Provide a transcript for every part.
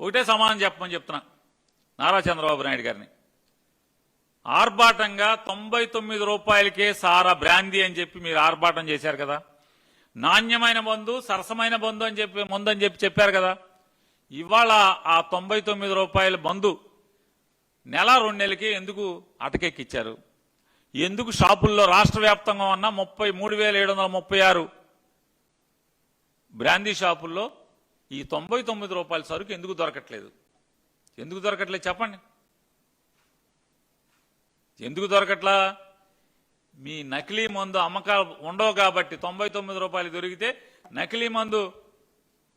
ఒకటే సమానం చెప్పమని చెప్తున్నా. నారా చంద్రబాబు నాయుడు గారిని. ఆర్భాటంగా తొంభై తొమ్మిది రూపాయలకే సారా బ్రాందీ అని చెప్పి మీరు ఆర్భాటం చేశారు కదా. నాణ్యమైన బంధు సరసమైన బంధు అని చెప్పి ముందని అని చెప్పి చెప్పారు కదా. ఇవాళ ఆ తొంభై తొమ్మిది రూపాయల బంధు నెల రెండు నెలలకి ఎందుకు అటకెక్కిచ్చారు? ఎందుకు షాపుల్లో రాష్ట్ర వ్యాప్తంగా ఉన్న ముప్పై మూడు వేల ఏడు వందల ముప్పై ఆరు బ్రాందీ షాపుల్లో ఈ తొంభై తొమ్మిది రూపాయల సరుకు ఎందుకు దొరకట్లేదు? ఎందుకు దొరకట్లేదు చెప్పండి. ఎందుకు దొరకట్లా? మీ నకిలీ మందు అమ్మకాలు ఉండవు కాబట్టి తొంభై తొమ్మిది రూపాయలు దొరికితే నకిలీ మందు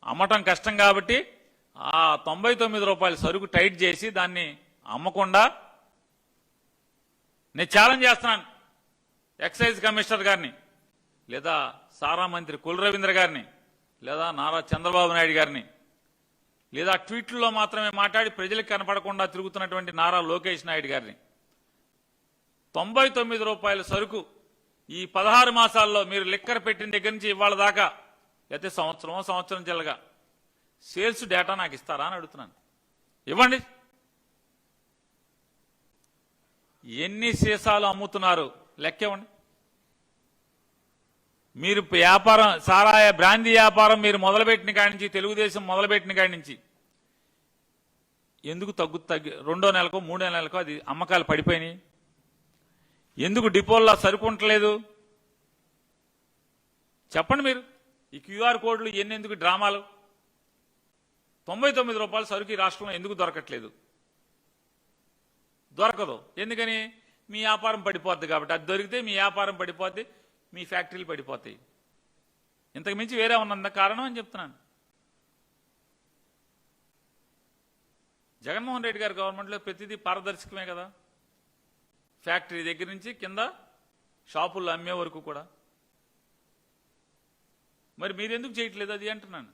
అమ్మటం కష్టం కాబట్టి ఆ తొంభై తొమ్మిది రూపాయల సరుకు టైట్ చేసి దాన్ని అమ్మకుండా నేను ఛాలెంజ్ చేస్తున్నాను ఎక్సైజ్ కమిషనర్ గారిని లేదా సారా మంత్రి కుల రవీంద్ర గారిని. లేదా నారా చంద్రబాబు నాయుడు గారిని లేదా ట్వీట్లలో మాత్రమే మాట్లాడి ప్రజలకు కనపడకుండా తిరుగుతున్నటువంటి నారా లోకేష్ నాయుడు గారిని. తొంభై తొమ్మిది రూపాయల సరుకు ఈ పదహారు మాసాల్లో మీరు లిక్కర్ పెట్టిన దగ్గర నుంచి ఇవాళ దాకా లేకపోతే సంవత్సరం సంవత్సరం చెల్లగా సేల్స్ డేటా నాకు ఇస్తారా అని అడుగుతున్నాను. ఇవ్వండి. ఎన్ని సీసాలు అమ్ముతున్నారు? లెక్క ఇవ్వండి. మీరు వ్యాపారం సారాయ బ్రాందీ వ్యాపారం మీరు మొదలుపెట్టిన కాడి నుంచి తెలుగుదేశం మొదలుపెట్టిన కాడి నుంచి. ఎందుకు తగ్గు తగ్గి రెండో నెలకో మూడో నెలకో అది అమ్మకాలు పడిపోయినాయి? ఎందుకు డిపోల్లో సరుకుంటలేదు చెప్పండి మీరు. ఈ క్యూఆర్ కోడ్లు ఎన్ని ఎందుకు డ్రామాలు? తొంభై తొమ్మిది రూపాయలు సరుకు ఈ రాష్ట్రంలో ఎందుకు దొరకట్లేదు? దొరకదు. ఎందుకని? మీ వ్యాపారం పడిపోద్ది కాబట్టి. అది దొరికితే మీ వ్యాపారం పడిపోద్ది. మీ ఫ్యాక్టరీలు పడిపోతాయి. ఇంతకు మించి వేరే ఉన్నంత కారణం అని చెప్తున్నాను. జగన్మోహన్ రెడ్డి గారి గవర్నమెంట్లో ప్రతిదీ పారదర్శకమే కదా. ఫ్యాక్టరీ దగ్గర నుంచి కింద షాపుల్లో అమ్మే వరకు కూడా. మరి మీరెందుకు చేయట్లేదు అది అంటున్నాను.